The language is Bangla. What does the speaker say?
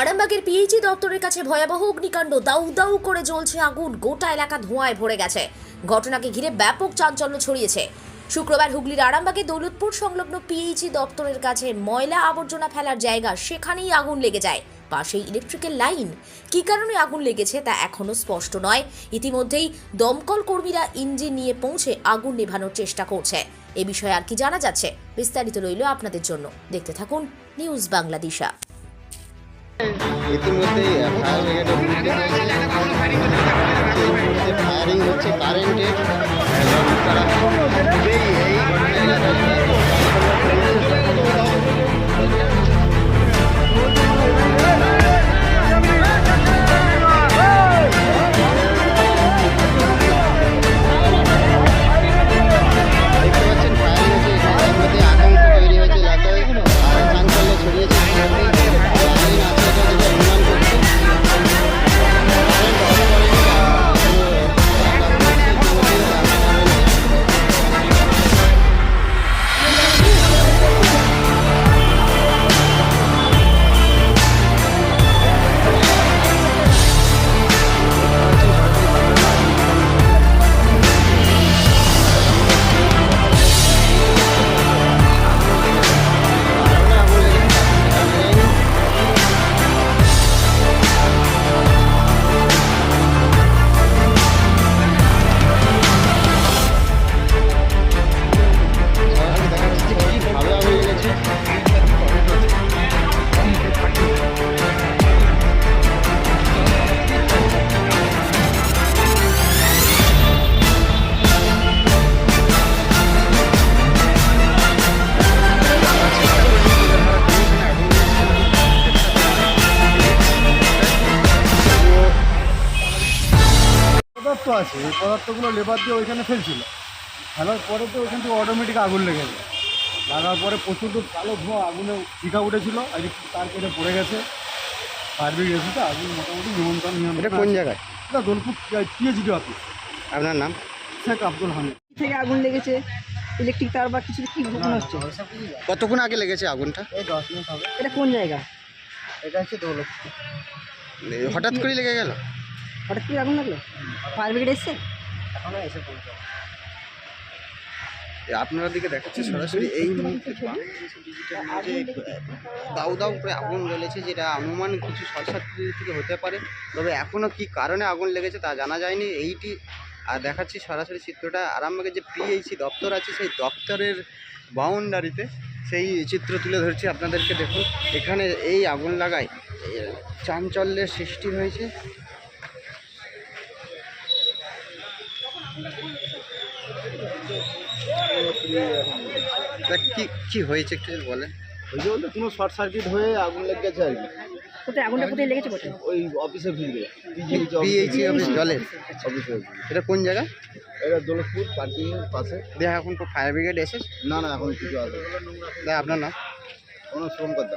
আরামবাগের পিএইচি দপ্তরের কাছে ভয়াবহ অগ্নিকাণ্ড। দাউ দাউ করে জ্বলছে আগুন। গোটা এলাকা ধোঁয়ায় ভরে গেছে। ঘটনাকে ঘিরে ব্যাপক চাঞ্চল্য ছড়িয়েছে। শুক্রবার হুগলির আরামবাগে দৌলতপুর সংলগ্ন পিএইচি দপ্তরের কাছে ময়লা আবর্জনা ফেলার জায়গা, সেখানেই আগুন লেগে যায়। পাশেই ইলেকট্রিক্যাল লাইন। কী কারণে আগুন লেগেছে তা এখনও স্পষ্ট নয়। ইতিমধ্যেই দমকল কর্মীরা ইঞ্জিন নিয়ে পৌঁছে আগুন নেভানোর চেষ্টা করছে। এ বিষয়ে আর কি জানা যাচ্ছে, বিস্তারিত রইল আপনাদের জন্য। দেখতে থাকুন নিউজ বাংলাদেশা। ইতিমধ্যেই ফায়ার ব্রিগেডের ফায়ারিং হচ্ছে কারেন্টের তারা পদার্থ আছে এই পদার্থগুলো লেবার দিয়ে ওইখানে ফেলছিল। ফেলার পরে তো ওইখান থেকে অটোমেটিক আগুন লেগে যায় লাগার পরে প্রচণ্ড কালো ধোঁয়া আগুনে শিখা উঠেছিল। আর একটু তার কেটে পড়ে গেছে। ফায়ার ব্রিগেড এসেছে আগুন মোটামুটি নিমন্ত্রণ নিয়ন্ত্রণ এটা কোন জায়গায়? এটা দোলপুর পিএইচডি অফিস আপনার নাম? শেখ আব্দুল হামিদ। থেকে আগুন লেগেছে? ইলেকট্রিক তার বা কিছু কি ঘটনা হচ্ছে? কতক্ষণ আগে লেগেছে আগুনটা? এই দশ মিনিট হবে। এটা কোন জায়গা? এটা হচ্ছে দৌলতপুর। হঠাৎ করে লেগে গেল? হঠাৎ করে আগুন লাগল ফায়ার ব্রিগেড এসছে? এখনও এসে পৌঁছে আপনারা দিকে দেখাচ্ছে সরাসরি এই মুহূর্তে দাউ দাউ করে আগুন জ্বলেছে যেটা অনুমান কিছু সার্কিট থেকে হতে পারে। তবে এখনও কি কারণে আগুন লেগেছে তা জানা যায়নি। এইটি আর দেখাচ্ছি সরাসরি চিত্রটা। আরামবাগের যে পিএইচি দপ্তর আছে সেই দপ্তরের বাউন্ডারিতে সেই চিত্র তুলে ধরছি আপনাদেরকে দেখুন। এখানে এই আগুন লাগায় চাঞ্চল্যের সৃষ্টি হয়েছে। কি কি হয়েছে একটু বলেন? ওই যে বলতে কোনো শর্ট সার্কিট হয়ে আগুন লেগে গেছে আর কি। কোথায় আগুনটা কোথায় লেগেছে কোথায় ওই অফিসে ভিড়বে পিএইচি অফিস জলের? অফিসে এটা কোন জায়গা? এটা দৌলতপুর পার্কিং পাশে। দেখা এখন ফায়ার ব্রিগেড এসে না না এখন কিছু আছে। দেখ আপনার নাম? কোনো শ্রম করতে